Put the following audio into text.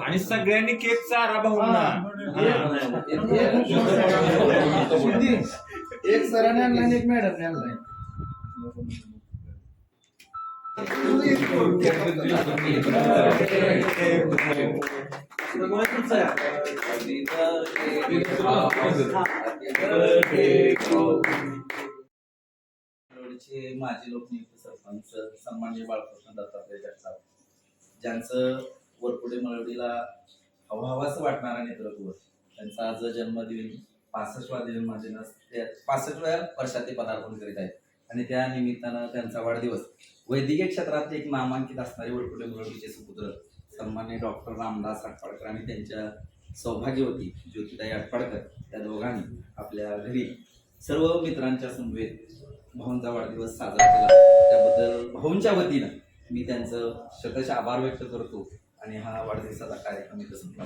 आणि सगळ्यांनी केक चारा भाऊंना एक सरांनी आणला आणि एक मॅडमने आणलाय रोडचे माजी लोकनियुक्त सरपंच सन्माननीय बाळकृष्ण दत्तात्रय जगताप. ज्यांचं वरपुडे मळवडीला हवाहवाच वाटणारा नेतृत्व त्यांचा आज जन्मदिन पासष्टवा दिन म्हणजे पासष्टव्या वर्षात ते पदार्पण करीत आहेत. आणि त्या निमित्तानं त्यांचा वाढदिवस. वैद्यकीय क्षेत्रात एक नामांकित असणारे वळकुटे मळवडीचे सुपुत्र सन्मान्य डॉक्टर रामदास आटपाडकर आणि त्यांच्या सौभाग्यवती ज्योतिताई आटपाडकर त्या दोघांनी आपल्या घरी सर्व मित्रांच्या समवेत भाऊंचा वाढदिवस साजरा केला. त्याबद्दल भाऊंच्या वतीनं मी त्यांचं शतश आभार व्यक्त करतो आणि हा वाढदिवसाचा कार्यक्रम इथं संपला.